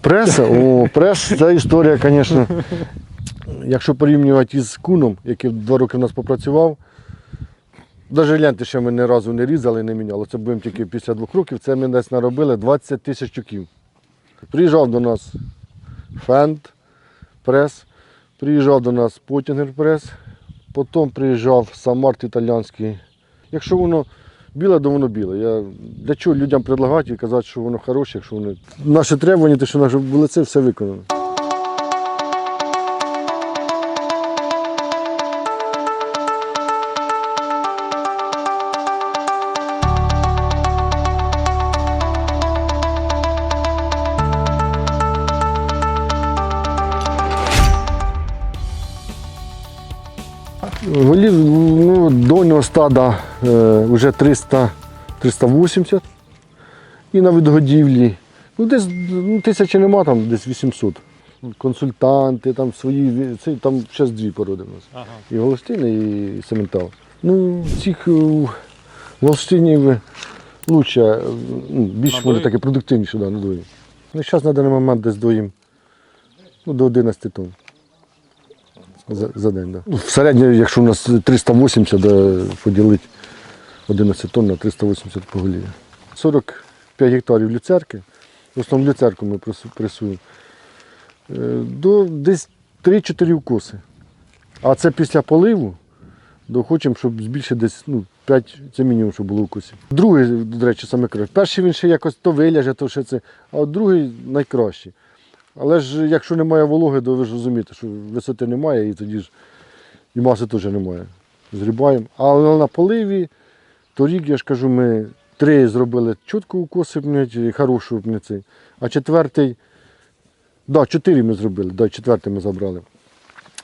Преса, о, прес, це історія, звісно. Якщо порівнювати із куном, який два роки в нас попрацював, навіть ленти ще ми ні разу не різали, не міняли. Це будемо тільки після двох років. Це ми десь наробили 20 тисяч тюків. Приїжджав до нас Фенд прес, приїжджав до нас Потінгер прес, потім приїжджав Самарт італійський. Якщо воно біле, то воно біле. Я для чого людям предлагати і казати, що воно хороше, якщо воно. Наше требування, те, що наше було це, все виконано. Голів ну, стада е, вже 300, 380. І на відгодівлі. Ну, десь ну, тисячі нема, там десь 800. Консультанти, там свої, це, там зараз дві породи в нас. Ага. І Голостин, і Сементал. Ну, цих е, Голостинів лучше, е, ну, більш вони дої? такі продуктивніші да, на дої. Ну, зараз на даний момент десь доїм ну, до 11 тонн. За, за день, да. Ну, В середньому, якщо у нас 380, да, поділити 11 тонн на 380 поголів'я. 45 гектарів люцерки. В основному люцерку ми пресу- пресуємо. Е, До десь 3-4 укоси. А це після поливу, то хочемо, щоб збільшити десь ну, 5, це мінімум, щоб було укусів. Другий, до речі, саме краще. Перший він ще якось то виляже, то ще це, а другий найкращий. Але ж якщо немає вологи, то ви ж розумієте, що висоти немає і тоді ж і маси теж немає. Зрібаємо. Але на поливі торік, я ж кажу, ми три зробили чітко укоси, блядь, і хорошу блядь, цей. а четвертий, да, чотири ми зробили, да, четвертий ми забрали.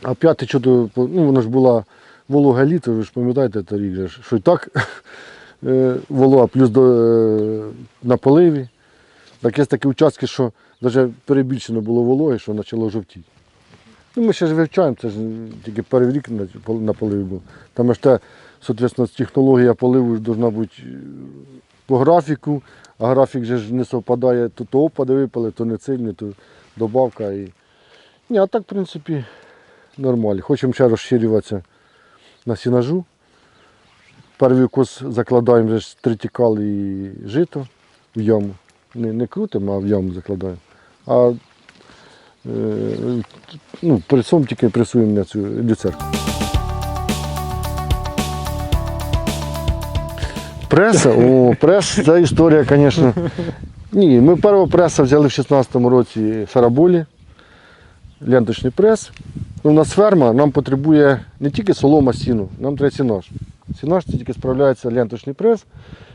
А п'ятий ну воно ж була волога літо, ви ж пам'ятаєте торік, що і так е, волога, плюс до, е, на поливі. Так є такі участки, що навіть перебільшено було вологи, що почало жовтіти. Ну, ми ще ж вивчаємо, це ж тільки перший рік на, пол- на поливі був. Там ж те, соответственно, технологія поливу повинна бути е, по графіку, а графік же ж не совпадає, то, то опади випали, то не сильні, то добавка. І... Ні, а так, в принципі, нормально. Хочемо ще розширюватися на сінажу. Перший кос закладаємо вже ж тритікал і жито в яму. Не, не крутимо, а в яму закладаємо. А е, ну, при тільки пресуємо на цю люцерку. Преса, о, прес, це історія, звісно. Ні, ми першого преса взяли в 16-му році Фераболі, ленточний прес. Ну, у нас ферма, нам потребує не тільки солома, сіну, нам треба сінаж. Сінаж це тільки справляється ленточний прес,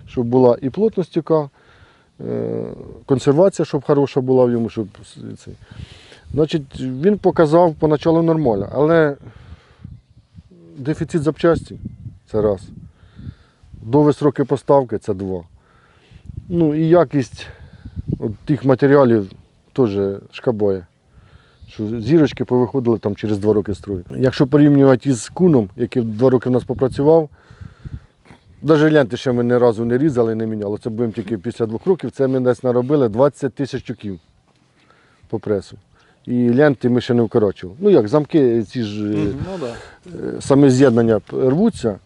щоб була і плотність е, консервація, щоб хороша була в йому, щоб цей. Значить, він показав поначалу нормально, але дефіцит запчасті це раз. Довгі сроки поставки це два. Ну і якість от тих матеріалів теж шкабає. Що зірочки повиходили там через два роки строю. Якщо порівнювати із куном, який два роки в нас попрацював, навіть ленти ще ми ні разу не різали, не міняли. Це будемо тільки після двох років. Це ми десь наробили 20 тисяч тюків по пресу. І ленти ми ще не вкорочували. Ну як, замки ці ж е, Ну да. е, саме з'єднання рвуться,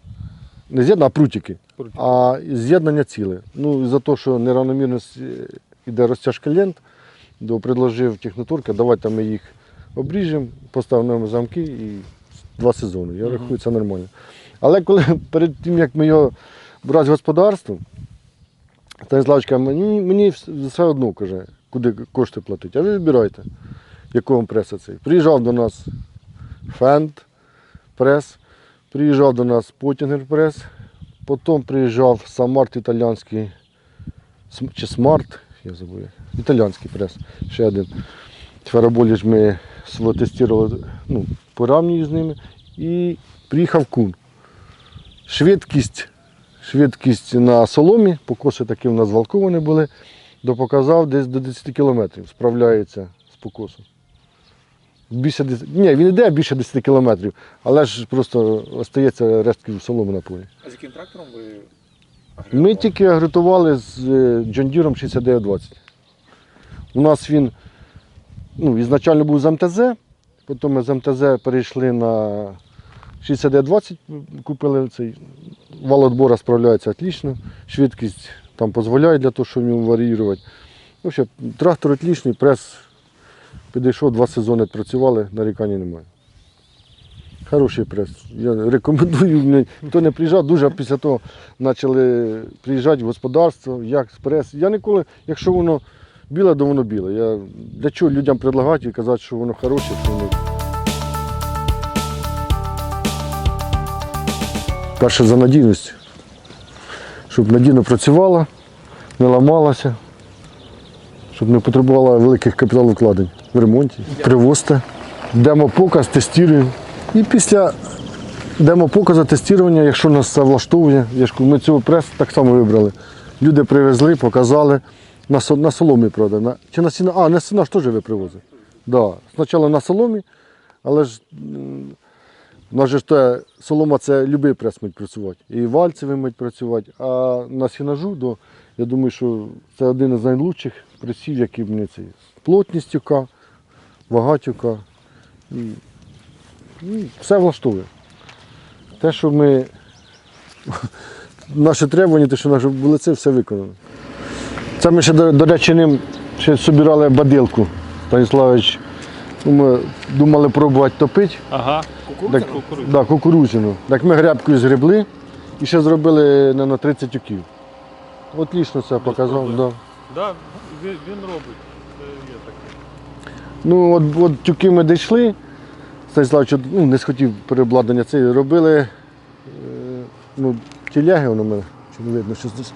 не з'єднання, а прутики. Прутики. А з'єднання ціле. Ну, за те, що неравномірно с- іде розтяжка лент, то предложив технотурка, давайте ми їх обріжемо, поставимо замки і два сезони. Я рахую, це нормально. Але коли перед тим, як ми його брати в господарство, Станіславочка мені, мені все одно каже, куди кошти платити. А ви вибирайте, якого преса цей. Приїжджав до нас Фенд прес, приїжджав до нас Потінгер прес, потім приїжджав Самарт італійський, чи Смарт, я забув, італійський прес, ще один. Фераболі ж ми свого тестували, ну, поравнюю з ними. І приїхав кун. Швидкість, швидкість на соломі, покоси такі в нас валковані були, допоказав десь до 10 кілометрів, справляється з покосом. Більше, дес- ні, він йде більше 10 кілометрів, але ж просто остається рештки соломи на полі. А з яким трактором ви Ми тільки агритували з е, John Deere 6920. У нас він ну, ізначально був з МТЗ, потім ми з МТЗ перейшли на 6920, купили цей вал отбора справляється отлично, швидкість там дозволяє для того, щоб в ньому варіювати. В общем, трактор отличний, прес підійшов, два сезони працювали, нарікань немає. Хороший прес. Я рекомендую. Хто не приїжджав, дуже після того почали приїжджати в господарство, як прес. Я ніколи, якщо воно біле, то воно біле. Я для чого людям предлагати і казати, що воно хороше, що воно. Перше за надійність, щоб надійно працювала, не ламалася, щоб не потребувала великих капіталовкладень в ремонті. Привозьте, демопоказ, тестуємо. І після демопоказу тестування, якщо нас це влаштовує, ми цього прес так само вибрали. Люди привезли, показали. На, на соломі, правда. На, чи на сіна? А, на сіна ж теж ви привозили. Да. Спочатку на соломі, але ж нас же те, солома це любий прес мить працювати. І вальцевий мить працювати. А на сінажу, я думаю, що це один із найкращих пресів, які мені цей. Плотність тюка, вага тюка. І, ну, все влаштовує. Те, що ми. Наше требування, те, що наше були, це все виконано. Це ми ще, до, до речі, ним ще збирали бадилку. Станіславович, ну, ми думали пробувати топити. Ага. Так, да, кукурудзяну. Так ми грябкою згребли і ще зробили на 30 тюків. Отлично це показав. Да. Да, він, він робить. Це є таке. Ну, от, от тюки ми дійшли. Станіслав ну, не схотів переобладнання це. Робили е, ну, тіляги, воно мене чи не видно, що здесь.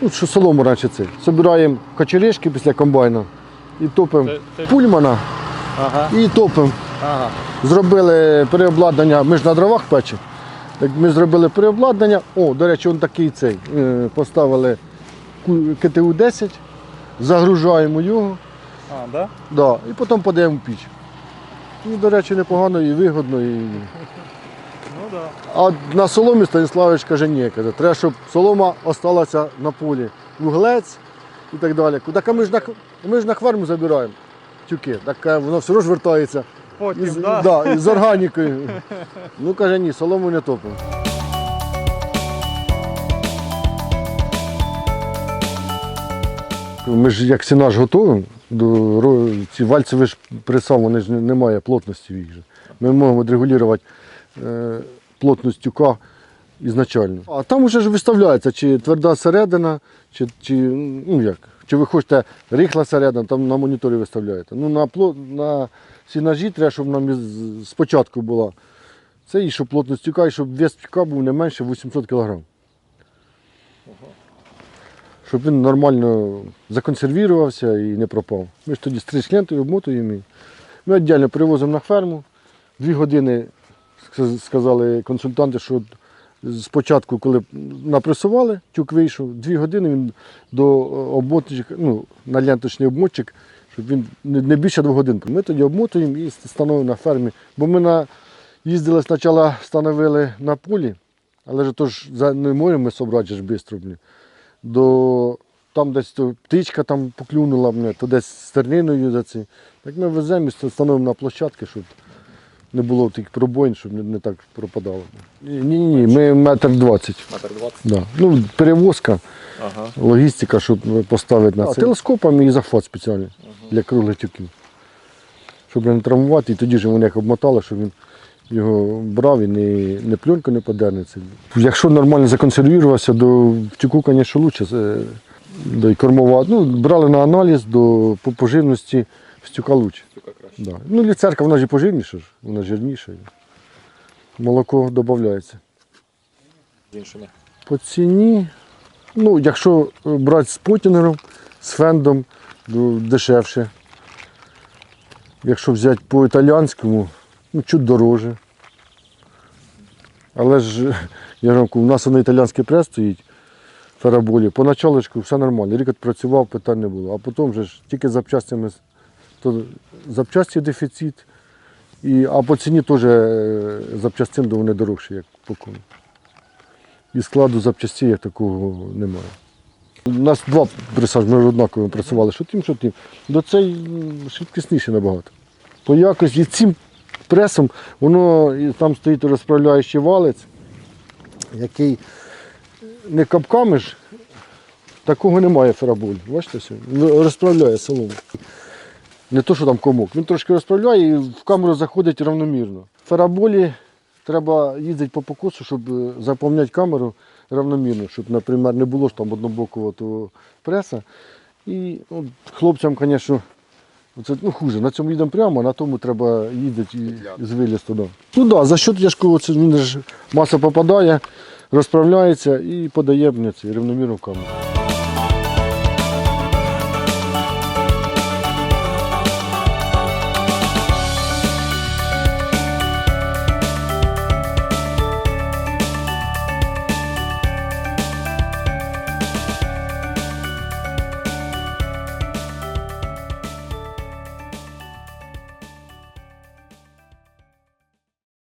Ну, що солому раніше це. Собираємо кочеришки після комбайна і топимо Це- це- пульмана Ага. і топимо. Ага. Зробили переобладнання, ми ж на дровах. Так ми зробили переобладнання. О, до речі, он такий цей. е, Поставили КТУ-10, загружаємо його, А, да? да, і потім подаємо в піч. І, до речі, непогано і вигодно. І... Ну да. А на соломі Станіславович каже, ні, каже, треба, щоб солома осталася на полі. Вуглець і так далі. Так а ми ж на, ми ж на хверму забираємо тюки. Так воно все одно ж вертається. Потім, Із, да? да, із органікою. Ну каже, ні, солому не топимо. Ми ж як сінаж готуємо, до ці вальцеві ж присам, вони ж немає плотності в їх. же. Ми можемо регулювати е, плотність тюка ізначально. А там вже ж виставляється, чи тверда середина, чи, чи, ну як, чи ви хочете рихла середина, там на моніторі виставляєте. Ну, на, пло- на сінажі треба, щоб нам спочатку була. Це і щоб плотність тюка, і щоб вес тюка був не менше 800 кг. Щоб він нормально законсервувався і не пропав. Ми ж тоді стриж лентою обмотуємо. Ми віддільно привозимо на ферму. Дві години сказали консультанти, що спочатку, коли напресували, тюк вийшов, дві години він до обмотчика, ну, на ленточний обмотчик, щоб він не більше двох годин. Ми тоді обмотуємо і встановимо на фермі. Бо ми на, їздили спочатку, встановили на полі, але ж то ж за не можемо ми собрати ж швидко. До там десь то птичка там поклюнула мене, то десь стерниною за це. Так ми веземо і встановимо на площадки, щоб не було таких пробоїн, щоб не, не так пропадало. Ні, ні, ні, ми метр двадцять. Метр двадцять. Да. Ну, перевозка, Ага. логістика, щоб поставити на це. Телескопом і захват спеціальний для круглих тюків. Щоб не травмувати, і тоді ж вони як обмотали, щоб він його брав і не, не пленка не подернеться. Якщо нормально законсервувався, до в тюку, звісно, краще. До кормова. Ну, брали на аналіз до по поживності з тюка лучше. Да. Ну, ліцерка, вона ж і поживніша, ж, вона жирніша. Молоко додається. Іншими. По ціні, ну, якщо брати з потінером, з фендом, дешевше. Якщо взяти по італіанському, ну, чуть дороже. Але ж, я кажу, у нас на італіянський прес стоїть фараболі. Поначалочку все нормально. Рік працював, питань не було. А потім вже ж тільки запчастями, то запчасті дефіцит. І, а по ціні теж е, запчастин вони дорожчі, як по. І складу запчастей як такого немає. У нас два присаж, ми однаково працювали, що тим, що тим. До цей швидкісніше набагато. По якості цим пресом воно там стоїть розправляючий валець, який не капками ж, такого немає фераболі. Бачите, все? Розправляє солому. Не то, що там комок. Він трошки розправляє і в камеру заходить равномірно. Фераболі треба їздити по покосу, щоб е, заповняти камеру равномірно, щоб, наприклад, не було ж там однобокого того преса. І ну, хлопцям, звісно, це ну, хуже. На цьому їдемо прямо, а на тому треба їздити і з вилісту. Да. Ну так, да, за яшку, це він ж маса попадає, розправляється і подає мені це рівномірно в камеру.